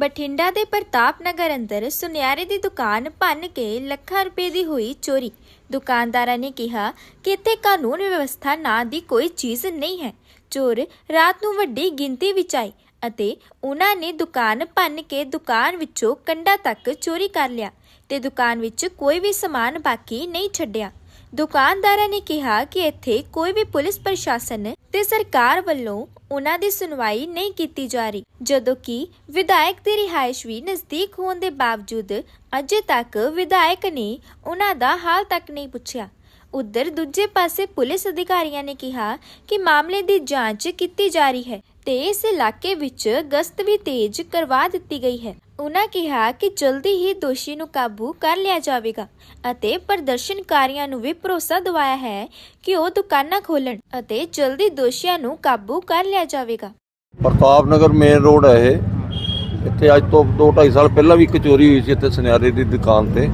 ਬਠਿੰਡਾ ਦੇ ਪ੍ਰਤਾਪ ਨਗਰ ਅੰਦਰ ਸੁਨਿਆਰੇ ਦੀ ਦੁਕਾਨ ਭੰਨ ਕੇ ਲੱਖਾਂ ਰੁਪਏ ਦੀ ਹੋਈ ਚੋਰੀ। ਦੁਕਾਨਦਾਰਾਂ ਨੇ ਕਿਹਾ ਕਿ ਇੱਥੇ ਕਾਨੂੰਨ ਵਿਵਸਥਾ ਨਾਂ ਦੀ ਕੋਈ ਚੀਜ਼ ਨਹੀਂ ਹੈ। ਚੋਰ ਰਾਤ ਨੂੰ ਵੱਡੀ ਗਿਣਤੀ ਵਿੱਚ ਆਏ ਅਤੇ ਉਹਨਾਂ ਨੇ ਦੁਕਾਨ ਭੰਨ ਕੇ ਦੁਕਾਨ ਵਿੱਚੋਂ ਕੰਡਾ ਤੱਕ ਚੋਰੀ ਕਰ ਲਿਆ ਤੇ ਦੁਕਾਨ ਵਿੱਚ ਕੋਈ ਵੀ ਸਮਾਨ ਬਾਕੀ ਨਹੀਂ ਛੱਡਿਆ। ਦੁਕਾਨਦਾਰਾਂ ਨੇ ਕਿਹਾ ਕਿ ਇੱਥੇ ਕੋਈ ਵੀ ਪੁਲਿਸ ਪ੍ਰਸ਼ਾਸਨ ਤੇ ਸਰਕਾਰ ਵੱਲੋਂ ਉਹਨਾਂ ਦੀ ਸੁਣਵਾਈ ਨਹੀਂ ਕੀਤੀ ਜਾ ਰਹੀ, ਜਦੋਂ ਕਿ ਵਿਧਾਇਕ ਦੀ ਰਿਹਾਇਸ਼ ਵੀ ਨਜ਼ਦੀਕ ਹੋਣ ਦੇ ਬਾਵਜੂਦ ਅਜੇ ਤੱਕ ਵਿਧਾਇਕ ਨੇ ਉਹਨਾਂ ਦਾ ਹਾਲ ਤੱਕ ਨਹੀਂ ਪੁੱਛਿਆ। ਉਧਰ ਦੂਜੇ ਪਾਸੇ ਪੁਲਿਸ ਅਧਿਕਾਰੀਆਂ ਨੇ ਕਿਹਾ ਕਿ ਮਾਮਲੇ ਦੀ ਜਾਂਚ ਕੀਤੀ ਜਾ ਰਹੀ ਹੈ ਤੇ ਇਸ ਇਲਾਕੇ ਵਿੱਚ ਗਸ਼ਤ ਵੀ ਤੇਜ਼ ਕਰਵਾ ਦਿੱਤੀ ਗਈ ਹੈ। ਉਨ੍ਹਾਂ ਕਿਹਾ ਕਿ ਜਲਦੀ ਹੀ ਦੋਸ਼ੀ ਨੂੰ ਕਾਬੂ ਕਰ ਲਿਆ ਜਾਵੇਗਾ ਅਤੇ ਪ੍ਰਦਰਸ਼ਨਕਾਰੀਆਂ ਨੂੰ ਵੀ ਭਰੋਸਾ ਦਿਵਾਇਆ ਹੈ ਕਿ ਉਹ ਦੁਕਾਨਾਂ ਖੋਲਣ ਅਤੇ ਜਲਦੀ ਦੋਸ਼ੀਆਂ ਨੂੰ ਕਾਬੂ ਕਰ ਲਿਆ ਜਾਵੇਗਾ। ਪ੍ਰਤਾਪ ਨਗਰ ਮੇਨ ਰੋਡ ਹੈ ਇਹ। ਇੱਥੇ ਅੱਜ ਤੋਂ 2-2.5 ਸਾਲ ਪਹਿਲਾਂ ਵੀ ਇੱਕ ਚੋਰੀ ਹੋਈ ਸੀ ਇੱਥੇ ਸੁਨਿਆਰੇ ਦੀ ਦੁਕਾਨ ਤੇ।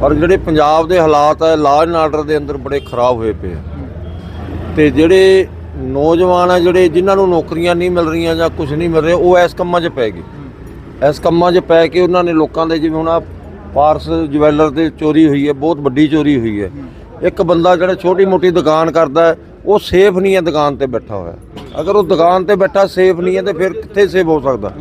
ਪਰ ਜਿਹੜੇ ਪੰਜਾਬ ਦੇ ਹਾਲਾਤ ਹੈ, ਲਾਅ ਐਂਡ ਦੇ ਅੰਦਰ ਬੜੇ ਖਰਾਬ ਹੋਏ ਪਏ ਤੇ ਜਿਹੜੇ ਨੌਜਵਾਨ ਆ, ਜਿਹੜੇ ਜਿਨ੍ਹਾਂ ਨੂੰ ਨੌਕਰੀਆਂ ਨਹੀਂ ਮਿਲ ਰਹੀਆਂ ਜਾਂ ਕੁਝ ਨਹੀਂ ਮਿਲ ਰਿਹਾ, ਉਹ ਇਸ ਕੰਮਾਂ 'ਚ ਪੈ ਗਏ। ਇਸ ਕੰਮਾਂ 'ਚ ਪੈ ਕੇ ਉਹਨਾਂ ਨੇ ਲੋਕਾਂ ਦੇ ਜਿਵੇਂ ਹੁਣ ਆਹ ਪਾਰਸ ਜਵੈਲਰ ਤੇ ਚੋਰੀ ਹੋਈ ਹੈ, ਬਹੁਤ ਵੱਡੀ ਚੋਰੀ ਹੋਈ ਹੈ। ਇੱਕ ਬੰਦਾ ਜਿਹੜਾ ਛੋਟੀ ਮੋਟੀ ਦੁਕਾਨ ਕਰਦਾ ਉਹ ਸੇਫ ਨਹੀਂ ਹੈ ਦੁਕਾਨ ਤੇ ਬੈਠਾ ਹੋਇਆ। ਅਗਰ ਉਹ ਦੁਕਾਨ ਤੇ ਬੈਠਾ ਸੇਫ ਨਹੀਂ ਹੈ, ਤੇ ਫਿਰ ਕਿੱਥੇ ਸੇਫ ਹੋ ਸਕਦਾ?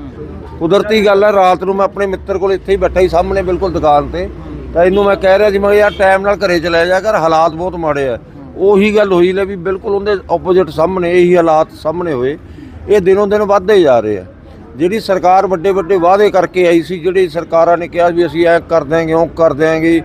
ਕੁਦਰਤੀ ਗੱਲ ਹੈ, ਰਾਤ ਨੂੰ ਮੈਂ ਆਪਣੇ ਮਿੱਤਰ ਕੋਲ ਇੱਥੇ ਹੀ ਬੈਠਾ ਹੀ ਸਾਹਮਣੇ ਬਿਲਕੁਲ ਦੁਕਾਨ ਤੇ। ਤਾਂ ਇਹਨੂੰ ਮੈਂ ਕਹਿ ਰਿਹਾ ਸੀ ਮੈਂ ਕਿਹਾ ਯਾਰ ਟਾਈਮ ਨਾਲ ਘਰੇ ਚਲਾ ਜਾ ਕਰ, ਹਾਲਾਤ ਬਹੁਤ ਮਾੜੇ ਆ। ਉਹੀ ਗੱਲ ਹੋਈ ਲੈ ਵੀ ਬਿਲਕੁਲ ਉਹਦੇ ਆਪੋਜ਼ਿਟ ਸਾਹਮਣੇ, ਇਹੀ ਹਾਲਾਤ ਸਾਹਮਣੇ ਹੋਏ। ਇਹ ਦਿਨੋਂ ਦਿਨ ਵੱਧਦੇ ਜਾ ਰਹੇ ਆ। ਜਿਹੜੀ ਸਰਕਾਰ ਵੱਡੇ ਵੱਡੇ ਵਾਅਦੇ ਕਰਕੇ ਆਈ ਸੀ, ਜਿਹੜੀ ਸਰਕਾਰਾਂ ਨੇ ਕਿਹਾ ਵੀ ਅਸੀਂ ਐ ਕਰ ਦਿਆਂਗੇ ਉਹ ਕਰ ਦਿਆਂਗੇ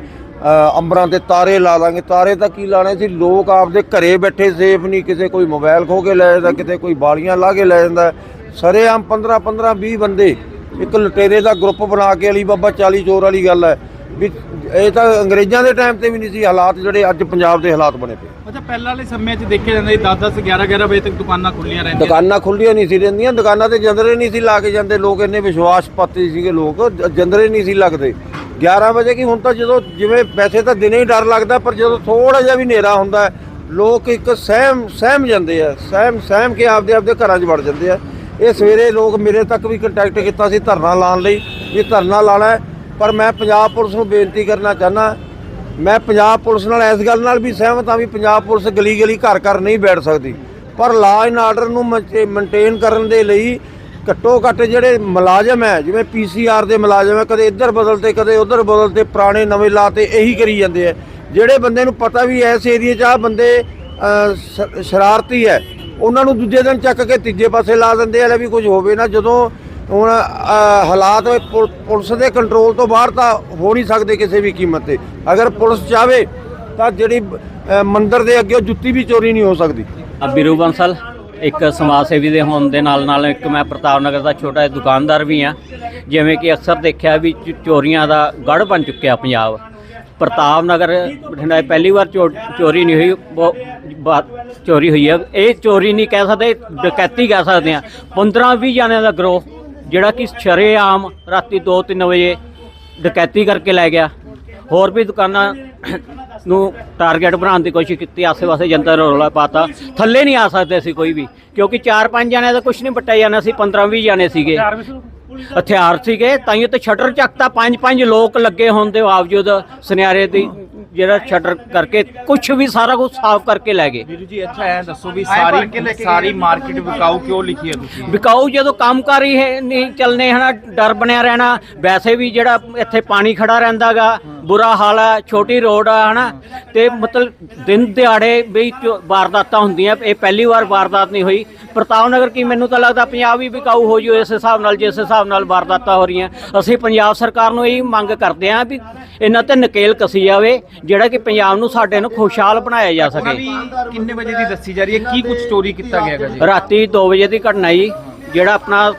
ਅੰਬਰਾਂ ਤੇ ਤਾਰੇ ਲਾ ਦਾਂਗੇ। ਤਾਰੇ ਤਾਂ ਕੀ ਲਾਣੇ ਸੀ? ਲੋਕ ਆਪਦੇ ਘਰੇ ਬੈਠੇ, ਸੇਫ ਨਹੀਂ, ਕਿਸੇ ਕੋਈ ਮੋਬਾਈਲ ਖੋ ਕੇ ਲੈ ਜਾਂਦਾ, ਕਿਤੇ ਕੋਈ ਬਾਲੀਆਂ ਲਾ ਕੇ ਲੈ ਜਾਂਦਾ। ਸਰੇਆਮ 15 15 20 ਬੰਦੇ ਇੱਕ ਲੁਟੇਰੇ ਦਾ ਗਰੁੱਪ ਬਣਾ ਕੇ ਅਲੀ ਬਾਬਾ 40 ਚੋਰ ਵਾਲੀ ਗੱਲ ਹੈ। ਵੀ ਇਹ ਤਾਂ ਅੰਗਰੇਜ਼ਾਂ ਦੇ ਟਾਈਮ ਤੇ ਵੀ ਨਹੀਂ ਸੀ ਹਾਲਾਤ ਜਿਹੜੇ ਅੱਜ ਪੰਜਾਬ ਦੇ ਹਾਲਾਤ ਬਣੇ ਪਏ। ਅੱਛਾ ਪਹਿਲਾਂ ਵਾਲੇ ਸਮੇਂ 'ਚ ਦੇਖਿਆ ਜਾਂਦਾ ਸੀ 10-10 11-11 ਵਜੇ ਤੱਕ ਦੁਕਾਨਾਂ ਖੁੱਲੀਆਂ ਰਹਿੰਦੀਆਂ ਦੁਕਾਨਾਂ ਖੁੱਲੀਆਂ ਨਹੀਂ ਸੀ ਰਹਿੰਦੀਆਂ ਦੁਕਾਨਾਂ ਤੇ ਜੰਦਰੇ ਨਹੀਂ ਸੀ ਲਾ ਕੇ ਜਾਂਦੇ ਲੋਕ ਇੰਨੇ ਵਿਸ਼ਵਾਸ ਪਾਤੇ ਸੀਗੇ ਲੋਕ ਜੰਦਰੇ ਨਹੀਂ ਸੀ ਲੱਗਦੇ। 11 ਵਜੇ ਕੀ ਹੁਣ ਤਾਂ ਜਦੋਂ ਜਿਵੇਂ ਵੈਸੇ ਤਾਂ ਦਿਨੇ ਹੀ ਡਰ ਲੱਗਦਾ ਪਰ ਜਦੋਂ ਥੋੜਾ ਜਿਹਾ ਵੀ ਹਨੇਰਾ ਹੁੰਦਾ ਲੋਕ ਇੱਕ ਸਹਿਮ ਸਹਿਮ ਜਾਂਦੇ ਆ ਸਹਿਮ ਸਹਿਮ ਕੇ ਆਪਦੇ ਆਪਦੇ ਘਰਾਂ 'ਚ ਵੜ ਜਾਂਦੇ ਆ। ਇਹ ਸਵੇਰੇ ਲੋਕ ਮੇਰੇ ਤੱਕ ਵੀ ਕੰਟੈਕਟ ਕੀਤਾ ਸੀ ਧਰਨਾ ਲਾਉਣ ਲਈ ਇਹ ਧਰਨਾ ਲਾਣਾ ਪਰ ਮੈਂ ਪੰਜਾਬ ਪੁਲਿਸ ਨੂੰ ਬੇਨਤੀ ਕਰਨਾ ਚਾਹਨਾ ਮੈਂ ਪੰਜਾਬ ਪੁਲਿਸ ਨਾਲ ਇਸ ਗੱਲ ਨਾਲ ਵੀ ਸਹਿਮਤ ਹਾਂ ਵੀ ਪੰਜਾਬ ਪੁਲਿਸ ਗਲੀ ਗਲੀ ਘਰ ਘਰ ਨਹੀਂ ਬੈਠ ਸਕਦੀ। ਪਰ ਲਾਅ ਐਂਡ ਆਰਡਰ ਨੂੰ ਮੇਨਟੇਨ ਕਰਨ ਦੇ ਲਈ ਘੱਟੋ ਘੱਟ ਜਿਹੜੇ ਮੁਲਾਜ਼ਮ ਹੈ, ਜਿਵੇਂ ਪੀਸੀਆਰ ਦੇ ਮੁਲਾਜ਼ਮ ਹੈ, ਕਦੇ ਇੱਧਰ ਬਦਲਤੇ, ਕਦੇ ਉੱਧਰ ਬਦਲਤੇ, ਪੁਰਾਣੇ ਨਵੇਂ ਲਾਤੇ ਇਹੀ ਕਰੀ ਜਾਂਦੇ ਆ ਜਿਹੜੇ ਬੰਦੇ ਨੂੰ ਪਤਾ ਵੀ ਇਸ ਏਰੀਏ 'ਚ ਆ ਬੰਦੇ ਸ਼- ਸ਼ਰਾਰਤੀ ਹੈ, ਉਹਨਾਂ ਨੂੰ ਦੂਜੇ ਦਿਨ ਚੱਕ ਕੇ ਤੀਜੇ ਪਾਸੇ ਲਾ ਦਿੰਦੇ ਆ ਲੈ ਵੀ ਕੁਝ ਹੋਵੇ ਨਾ। ਜਦੋਂ ਹੁਣ ਹਾਲਾਤ ਪੁ- ਪੁਲਿਸ ਦੇ ਕੰਟਰੋਲ ਤੋਂ ਬਾਹਰ ਤਾਂ ਹੋ ਨਹੀਂ ਸਕਦੇ ਕਿਸੇ ਵੀ ਕੀਮਤ ਤੇ। ਅਗਰ ਪੁਲਿਸ ਚਾਵੇ ਤਾਂ ਜਿਹੜੀ ਮੰਦਰ ਦੇ ਅੱਗੇ ਜੁੱਤੀ ਵੀ ਚੋਰੀ ਨਹੀਂ ਹੋ ਸਕਦੀ। ਆ ਬਿਰੂ ਬੰਸਲ, ਇੱਕ ਸਮਾਜ ਸੇਵੀ ਦੇ ਹੋਣ ਦੇ ਨਾਲ ਨਾਲ ਇੱਕ ਮੈਂ ਪ੍ਰਤਾਪ ਨਗਰ ਦਾ ਛੋਟਾ ਜਿਹਾ ਦੁਕਾਨਦਾਰ ਵੀ ਆ ਜਿਵੇਂ ਕਿ ਅਕਸਰ ਦੇਖਿਆ ਵੀ ਚੋਰੀਆਂ ਦਾ ਗੜ ਬਣ ਚੁੱਕਿਆ ਪੰਜਾਬ। ਪ੍ਰਤਾਪ ਨਗਰ ਬਠਿੰਡਾ ਪਹਿਲੀ ਵਾਰ ਚੋ- ਚੋਰੀ ਨਹੀਂ ਹੋਈ ਬਾਤ ਚੋਰੀ ਹੋਈ ਹੈ। ਇਹ ਚੋਰੀ ਨਹੀਂ ਕਹਿ ਸਕਦੇ, ਡਕੈਤੀ ਕਹਿ ਸਕਦੇ ਆ 15 20 ਜਣਿਆਂ ਦਾ ਗਰੋਹ ਜਿਹੜਾ ਕਿ ਸ਼ਰੇਆਮ ਰਾਤੀ 2-3 ਵਜੇ ਡਕੈਤੀ ਕਰਕੇ ਲੈ ਗਿਆ। ਹੋਰ ਵੀ ਦੁਕਾਨਾਂ ਨੂੰ ਟਾਰਗੇਟ ਬਣਾਉਣ ਦੀ ਕੋਸ਼ਿਸ਼ ਕੀਤੀ ਆਸੇ-ਪਾਸੇ ਜਨਤਾ ਨੇ ਰੌਲਾ ਪਾਤਾ। ਥੱਲੇ ਨਹੀਂ ਆ ਸਕਦੇ ਸੀ ਕੋਈ ਵੀ ਕਿਉਂਕਿ 4-5 ਜਣਿਆਂ ਦਾ ਕੁਝ ਨਹੀਂ ਪੱਟਿਆ ਜਾਣਾ ਸੀ 15-20 ਜਣੇ ਸੀਗੇ। ਹਥਿਆਰ ਸੀਗੇ ਤਾਈਓ ਤੇ ਸ਼ਟਰ ਚੱਕਤਾ। ਪੰਜ ਪੰਜ ਲੋਕ ਲੱਗੇ ਹੋਣ ਦੇ ਬਾਵਜੂਦ ਸੁਨਿਆਰੇ ਦੀ ਜਿਹੜਾ ਸ਼ਟਰ ਕਰਕੇ ਕੁਝ ਵੀ ਸਾਰਾ ਕੁਝ ਸਾਫ਼ ਕਰਕੇ ਲੈ ਗਏ। ਵੀਰ ਜੀ ਅੱਛਾ ਐ ਦੱਸੋ ਵੀ ਸਾਰੀ ਸਾਰੀ ਮਾਰਕੀਟ ਵਿਕਾਊ ਕਿਉਂ ਲਿਖੀ ਹੈ ਤੁਸੀਂ? ਵਿਕਾਊ ਜਦੋਂ ਕੰਮਕਾਰੀ ਹੈ ਨਹੀਂ ਚੱਲਨੇ ਹਨਾ ਡਰ ਬਣਿਆ ਰਹਿਣਾ। ਵੈਸੇ ਵੀ ਜਿਹੜਾ ਇੱਥੇ ਪਾਣੀ ਖੜਾ ਰਹਿੰਦਾਗਾ ਬੁਰਾ ਹਾਲ ਹੈ ਛੋਟੀ ਰੋਡ ਆ ਹਨਾ? ਤੇ ਮਤਲਬ ਦਿਨ ਦਿਹਾੜੇ ਵੀ ਚੋ- ਵਾਰਦਾਤਾਂ ਹੁੰਦੀਆਂ ਇਹ ਪਹਿਲੀ ਵਾਰ ਵਾਰਦਾਤ ਨਹੀਂ ਹੋਈ। ਪ੍ਰਤਾਪ ਨਗਰ ਕੀ ਮੈਨੂੰ ਤਾਂ ਲੱਗਦਾ ਪੰਜਾਬ ਵੀ ਵਿਕਾਊ ਹੋ ਜੂ ਇਸ ਹਿਸਾਬ ਨਾਲ ਜਿਸ ਹਿਸਾਬ ਨਾਲ ਵਾਰਦਾਤਾਂ ਹੋ ਰਹੀਆਂ। ਅਸੀਂ ਪੰਜਾਬ ਸਰਕਾਰ ਨੂੰ ਇਹ ਮੰਗ ਕਰਦੇ ਹਾਂ ਵੀ ਇਹਨਾਂ ਤੇ ਨਕੇਲ ਕਸੀ ਜਾਵੇ ਜਿਹੜਾ ਕਿ ਪੰਜਾਬ ਨੂੰ ਸਾਡੇ ਨੂੰ ਖੁਸ਼ਹਾਲ ਬਣਾਇਆ ਜਾ ਸਕੇ। ਕਿੰਨੇ ਵਜੇ ਦੀ ਦੱਸੀ ਜਾ ਰਹੀ ਹੈ? ਕੀ ਕੁਝ ਚੋਰੀ ਕੀਤਾ ਗਿਆ ਹੈਗਾ ਜੀ? ਰਾਤੀ 2 ਵਜੇ ਦੀ ਘਟਨਾ ਜੀ ਜਿਹੜਾ ਆਪਣਾ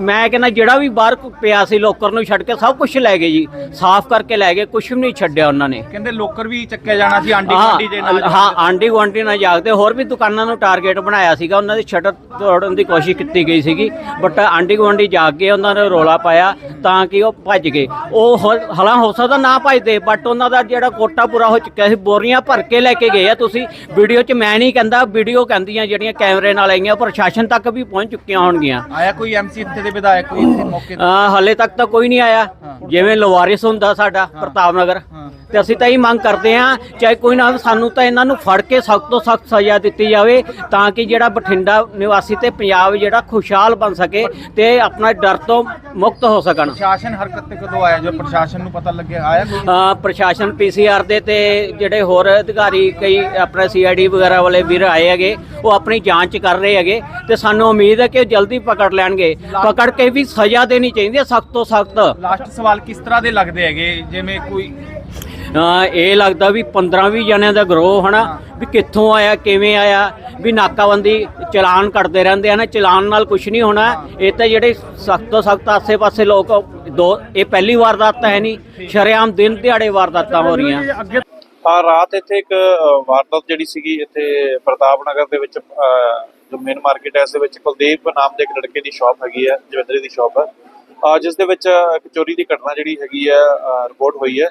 ਮੈਂ ਕਹਿੰਦਾ ਜਿਹੜਾ ਵੀ ਬਾਹਰ ਪਿਆ ਸੀ ਲੋਕਰ ਨੂੰ ਛੱਡ ਕੇ ਸਭ ਕੁਝ ਲੈ ਗਏ ਜੀ ਸਾਫ਼ ਕਰਕੇ ਲੈ ਗਏ ਕੁਝ ਵੀ ਨਹੀਂ ਛੱਡਿਆ ਉਹਨਾਂ ਨੇ। ਕਹਿੰਦੇ ਲੋਕਰ ਵੀ ਚੱਕਿਆ ਜਾਣਾ ਸੀ ਆਂਡੀ ਹਾਂ ਗੁਆਂਢੀ ਦੇ ਨਾਲ ਹਾਂ ਆਂਡੀ ਗੁਆਂਢੀ ਨਾਲ ਜਾਗਦੇ ਹੋਰ ਵੀ ਦੁਕਾਨਾਂ ਨੂੰ ਟਾਰਗੇਟ ਬਣਾਇਆ ਸੀਗਾ ਉਹਨਾਂ ਦੀ ਸ਼ਟਰ ਤੋੜਨ ਦੀ ਕੋਸ਼ਿਸ਼ ਕੀਤੀ ਗਈ ਸੀਗੀ ਬਟ ਆਂਡੀ ਗੁਆਂਢੀ ਜਾਗ ਕੇ ਉਹਨਾਂ ਨੇ ਰੋਲਾ ਪਾਇਆ ਤਾਂ ਕਿ ਉਹ ਭੱਜ ਗਏ। ਉਹ ਹਲਾਂ ਹੋ ਸਕਦਾ ਨਾ ਭੱਜਦੇ ਬਟ ਉਹਨਾਂ ਦਾ ਜਿਹੜਾ ਕੋਟਾ ਪੂਰਾ ਹੋ ਚੁੱਕਿਆ ਸੀ ਬੋਰੀਆਂ ਭਰ ਕੇ ਲੈ ਕੇ ਗਏ ਆ ਤੁਸੀਂ। ਵੀਡੀਓ 'ਚ ਮੈਂ ਨਹੀਂ ਕਹਿੰਦਾ ਵੀਡੀਓ ਕਹਿੰਦੀਆਂ ਜਿਹੜੀਆਂ ਕੈਮਰੇ ਨਾਲ ਆਈਆਂ ਪ੍ਰਸ਼ਾਸਨ ਤੱਕ ਵੀ ਪਹੁੰਚ ਚੁੱਕੀਆਂ ਹੋਣਗੀਆਂ। ਆਇਆ ਕੋਈ ਟੀਐਮਸੀ ਇੱਥੇ ਦੇ ਵਿਧਾਇਕ ਕੋਈ ਇੱਥੇ ਮੌਕੇ ਤੇ? ਅਹ ਹਾਲੇ ਤੱਕ ਤਾਂ ਕੋਈ ਨਹੀਂ ਆਇਆ। ਜਿਵੇਂ ਲਵਾਰਿਸ ਹੁੰਦਾ ਸਾਡਾ ਪ੍ਰਤਾਪ ਨਗਰ। ਤੇ ਅਸੀਂ ਤਾਂ ਇਹ ਮੰਗ ਕਰਦੇ ਹਾਂ ਚਾਹੇ ਕੋਈ ਨਾ ਸਾਨੂੰ ਤਾਂ ਇਹਨਾਂ ਨੂੰ ਫੜ ਕੇ ਸਖਤ ਤੋਂ ਸਖਤ ਸਜ਼ਾ ਦਿੱਤੀ ਜਾਵੇ ਤਾਂ ਕਿ ਜਿਹੜਾ ਬਠਿੰਡਾ ਨਿਵਾਸੀ ਤੇ ਪੰਜਾਬ ਜਿਹੜਾ ਖੁਸ਼ਹਾਲ ਬਣ ਸਕੇ ਤੇ ਆਪਣਾ ਡਰ ਤੋਂ ਮੁਕਤ ਹੋ ਸਕਣ। ਪ੍ਰਸ਼ਾਸਨ ਹਰਕਤ ਤੇ ਕਦੋਂ ਆਇਆ? ਜੋ ਪ੍ਰਸ਼ਾਸਨ ਨੂੰ ਪਤਾ ਲੱਗਿਆ ਆਇਆ ਕੋਈ? ਅ, ਪ੍ਰਸ਼ਾਸਨ ਪੀਸੀਆਰ ਦੇ ਤੇ ਜਿਹੜੇ ਹੋਰ ਅਧਿਕਾਰੀ ਕਈ ਆਪਣਾ ਸੀਆਈਡੀ ਵਗੈਰਾ ਵਾਲੇ ਵੀਰ ਆਏ ਹੈਗੇ ਉਹ ਆਪਣੀ ਜਾਂਚ ਕਰ ਰਹੇ ਹੈਗੇ ਤੇ ਸਾਨੂੰ ਉਮੀਦ ਹੈ ਕਿ ਉਹ ਜਲਦੀ ਪਕੜ ਲੈਣਗੇ। ਪਕੜ ਕੇ ਵੀ ਸਜ਼ਾ ਦੇਣੀ ਚਾਹੀਦੀ ਹੈ ਸਖਤ ਤੋਂ ਸਖਤ। ਲਾਸਟ ਸਵਾਲ ਕਿਸ ਤਰ੍ਹਾਂ ਦੇ ਲੱਗਦੇ ਹੈਗੇ? ਜਿਵੇਂ ਕੋਈ ਇਹ ਲੱਗਦਾ ਵੀ 15-20 ਜਣਿਆਂ ਦਾ ਗਰੋਹ ਹਨਾ ਵੀ ਕਿੱਥੋਂ ਆਇਆ ਕਿਵੇਂ ਆਇਆ ਵੀ ਨਾਕਾਬੰਦੀ ਚਲਾਨ ਕੱਟਦੇ ਰਹਿੰਦੇ ਹਨ ਚਲਾਨ ਨਾਲ ਕੁਝ ਨਹੀਂ ਹੋਣਾ। ਇਹ ਤਾਂ ਜਿਹੜੇ ਸਖਤ ਤੋਂ ਸਖਤ ਆਸੇ-ਪਾਸੇ ਲੋਕ ਦੋ ਇਹ ਪਹਿਲੀ ਵਾਰਦਾਤ ਤਾਂ ਹੈ ਨਹੀਂ ਸ਼ਰੇਆਮ ਦਿਨ ਦਿਹਾੜੇ ਵਾਰਦਾਤਾਂ ਹੋ ਰਹੀਆਂ। ਆ ਰਾਤ ਇੱਥੇ ਇੱਕ ਵਾਰਦਾਤ ਜਿਹੜੀ ਸੀਗੀ ਇੱਥੇ ਪ੍ਰਤਾਪ ਨਗਰ ਦੇ ਵਿੱਚ ਜੋ ਮੇਨ ਮਾਰਕੀਟ ਹੈ, ਇਸ ਦੇ ਵਿੱਚ ਕੁਲਦੀਪ ਨਾਮ ਦੇ ਇੱਕ ਲੜਕੇ ਦੀ ਸ਼ਾਪ ਹੈਗੀ ਹੈ ਜਵੈਲਰੀ ਦੀ ਸ਼ਾਪ ਹੈ ਜਿਸ ਦੇ ਵਿੱਚ ਇੱਕ ਚੋਰੀ ਦੀ ਘਟਨਾ ਜਿਹੜੀ ਹੈਗੀ ਹੈ ਰਿਪੋਰਟ ਹੋਈ ਹੈ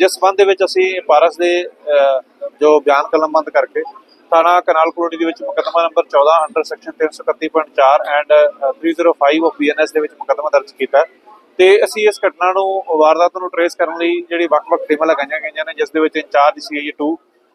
ਜਿਸ ਸੰਬੰਧ ਦੇ ਵਿੱਚ ਅਸੀਂ ਪਾਰਸ ਦੇ ਜੋ ਬਿਆਨ ਕਲਮਬੰਦ ਕਰਕੇ ਥਾਣਾ ਕਨਾਲ ਕਲੋਨੀ ਦੇ ਵਿੱਚ ਮੁਕੱਦਮਾ number 14 under section 331.4 and 305 of BNS ਦੇ ਵਿੱਚ ਮੁਕੱਦਮਾ ਦਰਜ ਕੀਤਾ ਹੈ। ਤੇ ਅਸੀਂ ਇਸ ਘਟਨਾ ਨੂੰ ਵਾਰਦਾਤ ਨੂੰ ਟਰੇਸ ਕਰਨ ਲਈ ਜਿਹੜੀ ਵੱਖ-ਵੱਖ ਟੀਮਾਂ ਲਗਾਈਆਂ ਗਈਆਂ ਨੇ, ਜਿਸ ਦੇ ਵਿੱਚ ਇੰਚਾਰਜ ਸੀਆਈਏ 2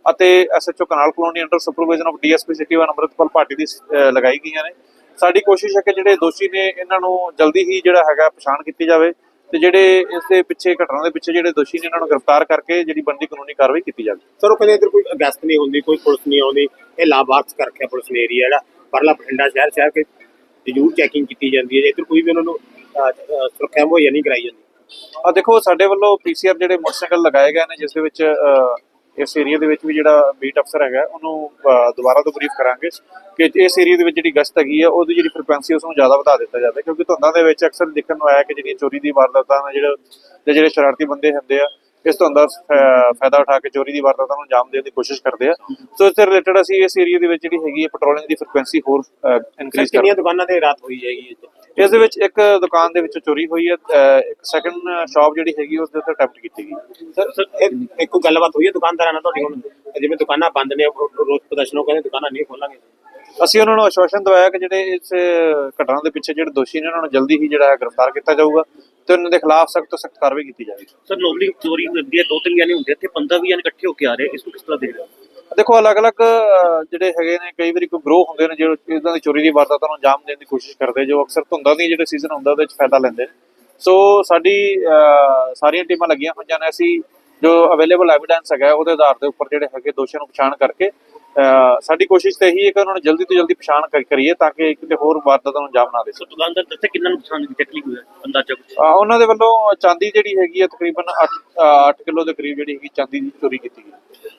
ਅਤੇ SHO canal colony under supervision of DSP city 1 Amritpal Bhati ਦੀ ਲਗਾਈ ਗਈਆਂ ਨੇ। ਸਾਡੀ ਕੋਸ਼ਿਸ਼ ਹੈ ਕਿ ਜਿਹੜੇ ਦੋਸ਼ੀ ਨੇ ਇਹਨਾਂ ਨੂੰ ਜਲਦੀ ਹੀ ਜਿਹੜਾ ਹੈਗਾ ਪਛਾਣ ਕੀਤੀ ਜਾਵੇ ਤੇ ਜਿਹੜੇ ਇਸ ਦੇ ਪਿੱਛੇ ਘਟਨਾ ਦੇ ਪਿੱਛੇ ਜਿਹੜੇ ਦੋਸ਼ੀ ਨੇ ਇਹਨਾਂ ਨੂੰ ਗ੍ਰਿਫਤਾਰ ਕਰਕੇ ਜਿਹੜੀ ਬਣਦੀ ਕਾਨੂੰਨੀ ਕਾਰਵਾਈ ਕੀਤੀ ਜਾਵੇ। ਸਰ ਉਹ ਕਹਿੰਦੇ ਇੱਧਰ ਕੋਈ ਅਗਸਤ ਨਹੀਂ ਹੁੰਦੀ ਕੋਈ ਪੁਲਿਸ ਨਹੀਂ ਆਉਂਦੀ। ਇਹ ਲਾਭਾਰਥ ਕਰ ਰੱਖਿਆ ਪੁਲਿਸ ਨੇ ਏਰੀਆ ਜਿਹੜਾ ਪਰਲਾ ਬਠਿੰਡਾ ਸ਼ਹਿਰ ਸ਼ਹਿਰ ਕੇ ਜ਼ਰੂਰ ਚੈਕਿੰਗ ਕੀਤੀ ਜਾਂਦੀ ਹੈ। ਇੱਧਰ ਕੋਈ ਵੀ ਉਹਨਾਂ ਨੂੰ ਸੁਰੱਖਿਆ ਮੁਹੱਈਆ ਨਹੀਂ ਕਰਾਈ ਜਾਂਦੀ। ਆ ਦੇਖੋ ਸਾਡੇ ਵੱਲੋਂ ਪੀਸੀਆਰ ਜਿਹੜੇ ਮੋਟਰਸਾਈਕਲ ਲਗਾਏ ਗਏ ਨੇ ਜਿਸ ਦੇ ਵਿੱਚ ਇਸ ਏਰੀਆ ਦੇ ਵਿੱਚ ਵੀ ਜਿਹੜਾ ਬੀਟ ਅਫਸਰ ਹੈਗਾ, ਉਹਨੂੰ ਦੁਬਾਰਾ ਤੋਂ ਬਰੀਫ ਕਰਾਂਗੇ ਕਿ ਇਸ ਏਰੀਆ ਦੇ ਵਿੱਚ ਜਿਹੜੀ ਗਸ਼ਤ ਹੈਗੀ ਆ, ਉਹਦੀ ਜਿਹੜੀ ਫ੍ਰੀਕੁਐਂਸੀ ਉਸ ਨੂੰ ਜ਼ਿਆਦਾ ਵਧਾ ਦਿੱਤਾ ਜਾਵੇ, ਕਿਉਂਕਿ ਧੁੰਦਾਂ ਦੇ ਵਿੱਚ ਅਕਸਰ ਦੇਖਣ ਨੂੰ ਆਇਆ ਕਿ ਜਿਹੜੀਆਂ ਚੋਰੀ ਦੀ ਵਾਰਦਾਤਾਂ ਨੇ, ਜਿਹੜੇ ਜਿਹੜੇ ਸ਼ਰਾਰਤੀ ਬੰਦੇ ਹੁੰਦੇ ਆ ਇਸ ਦਾ ਫ- ਫਾਇਦਾ ਉਠਾ ਕੇ ਚੋਰੀ ਦੀ ਵਾਰਦਾਤਾਂ ਨੂੰ ਅੰਜਾਮ ਦੇਣ ਦੀ ਕੋਸ਼ਿਸ਼ ਕਰਦੇ ਆ। ਸੋ ਇਸ ਦੇ ਰਿਲੇਟਡ ਅਸੀਂ ਇਸ ਏਰੀਆ ਦੇ ਵਿੱਚ ਜਿਹੜੀ ਹੈਗੀ ਹੈ ਪੈਟਰੋਲਿੰਗ ਦੀ ਫ੍ਰੀਕੁਐਂਸੀ ਹੋਰ ਇਨਕਰੀਜ਼ ਕਰ ਕਿੰਨੀਆਂ ਦੁਕਾਨਾਂ ਤੇ ਰਾਤ ਹੋਈ ਜਾਏਗੀ? ਇਸ ਦੇ ਵਿੱਚ ਇੱਕ ਦੁਕਾਨ ਦੇ ਵਿੱਚ ਚੋਰੀ ਹੋਈ ਹੈ ਇੱਕ ਸੈਕੰਡ ਸ਼ਾਪ ਜਿਹੜੀ ਹੈਗੀ ਉਸ ਦੇ ਉੱਤੇ ਅਟੈਂਪਟ ਕੀਤੀ ਗਈ। ਸਰ ਇੱਕ- ਗੱਲਬਾਤ ਹੋਈ ਹੈ ਦੁਕਾਨਦਾਰਾਂ ਨਾਲ ਤੁਹਾਡੀ ਹੁਣ? ਜਿਵੇਂ ਦੁਕਾਨਾਂ ਬੰਦ ਨੇ ਰੋਜ਼ ਪ੍ਰਦਰਸ਼ਨ ਕਹਿੰਦੇ ਦੁਕਾਨਾਂ ਨਹੀਂ ਖੋਲਾਂਗੇ। ਅਸੀਂ ਉਹਨਾਂ ਨੂੰ ਆਸ਼ਵਾਸਨ ਦਵਾਇਆ ਕਿ ਜਿਹੜੇ ਇਸ ਘਟਨਾ ਦੇ ਪਿੱਛੇ ਜਿਹੜੇ ਦੋਸ਼ੀ ਨੇ ਉਹਨਾਂ ਨੂੰ ਜਲਦੀ ਹੀ ਜਿਹੜਾ ਹੈ ਗ੍ਰਿਫਤਾਰ ਕੀਤਾ ਜਾਊਗਾ। ਤੇ ਉਹਨਾਂ ਦੇ ਖਿਲਾਫ ਸਖਤ ਤੋਂ ਸਖਤ ਕਾਰਵਾਈ ਕੀਤੀ ਜਾਵੇਗੀ। ਸਰ ਨੋਰਮਲੀ ਚੋਰੀ ਹੁੰਦੀ ਹੈ ਦੋ ਤਿੰਨ ਜਾਨੇ ਹੁੰਦੇ ਇੱਥੇ 15 20 ਜਾਨੇ ਇਕੱਠੇ ਹੋ ਕੇ ਆ ਰਹੇ ਇਸ ਨੂੰ ਕਿਸ ਤਰ੍ਹਾਂ ਦੇਖ ਰਹੇ ਹੋ? ਦੇਖੋ ਅਲੱਗ-ਅਲੱਗ ਜਿਹੜੇ ਹੈਗੇ ਨੇ ਕਈ ਵਾਰੀ ਕੋਈ ਗਰੋਹ ਹੁੰਦੇ ਨੇ ਜਿਹੜੇ ਇਦਾਂ ਦੀ ਚੋਰੀ ਦੀ ਵਾਰਦਾਤਾਂ ਨੂੰ ਅੰਜਾਮ ਦੇਣ ਦੀ ਕੋਸ਼ਿਸ਼ ਕਰਦੇ ਜੋ ਅਕਸਰ ਧੁੰਦਾਂ ਦੀ ਜਿਹੜੇ ਸੀਜ਼ਨ ਹੁੰਦਾ ਉਹਦੇ ਵਿੱਚ ਫਾਇਦਾ ਲੈਂਦੇ ਨੇ। ਸੋ ਸਾਡੀ ਸਾਰੀਆਂ ਟੀਮਾਂ ਲੱਗੀਆਂ ਹੋਈਆਂ ਨੇ ਅਸੀਂ ਜੋ ਅਵੇਲੇਬਲ ਐਵੀਡੈਂਸ ਹੈਗਾ ਉਹਦੇ ਆਧਾਰ ਦੇ ਉੱਪਰ ਜਿਹੜੇ ਹੈਗੇ ਦੋਸ਼ੀਆਂ ਨੂੰ ਪਛਾਣ ਕਰਕੇ ਸਾਡੀ ਕੋਸ਼ਿਸ਼ ਤੇ ਇਹੀ ਹੈ ਕਿ ਉਹਨਾਂ ਨੂੰ ਜਲਦੀ ਤੋਂ ਜਲਦੀ ਪਛਾਣ ਕਰ- ਕਰੀਏ ਤਾਂ ਕਿ ਕਿਤੇ ਹੋਰ ਵਾਰਦਾਤਾਂ ਨੂੰ ਅੰਜਾਮ ਨਾ ਦੇ ਸਕਣ ਦੁਕਾਨਦਾਰ ਦੱਸੇ ਕਿੰਨਾ ਨੁਕਸਾਨ ਟੈਕਲੀ ਹੋਇਆ ਅੰਦਾਜ਼ਾ ਅ, ਉਹਨਾਂ ਦੇ ਵੱਲੋਂ ਚਾਂਦੀ ਜਿਹੜੀ ਹੈਗੀ ਹੈ ਤਕਰੀਬਨ 8 8 ਕਿਲੋ ਦੇ ਕਰੀਬ ਜਿਹੜੀ ਹੈਗੀ ਚਾਂਦੀ ਦੀ ਚੋਰੀ ਕੀਤੀ ਗਈ।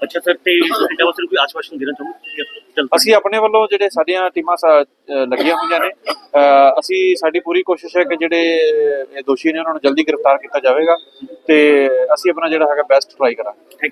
ਅੱਛਾ ਸਰ ਤੇ ਬਠਿੰਡਾ ਵਾਸਤੇ ਕੋਈ ਆਸ਼ਵਾਸਨ ਦੇਣਾ ਚਾਹੁੰਦੇ ਅਸੀਂ ਆਪਣੇ ਵੱਲੋਂ ਜਿਹੜੇ ਸਾਡੀਆਂ ਟੀਮਾਂ ਸਾ- ਲੱਗੀਆਂ ਹੋਈਆਂ ਨੇ ਅਸੀਂ ਸਾਡੀ ਪੂਰੀ ਕੋਸ਼ਿਸ਼ ਹੈ ਕਿ ਜਿਹੜੇ ਦੋਸ਼ੀ ਨੇ ਉਹਨਾਂ ਨੂੰ ਜਲਦੀ ਗ੍ਰਿਫਤਾਰ ਕੀਤਾ ਜਾਵੇਗਾ ਤੇ ਅਸੀਂ ਆਪਣਾ ਜਿਹੜਾ ਹੈਗਾ ਬੈਸਟ ਟਰਾਈ ਕਰਾਂਗੇ।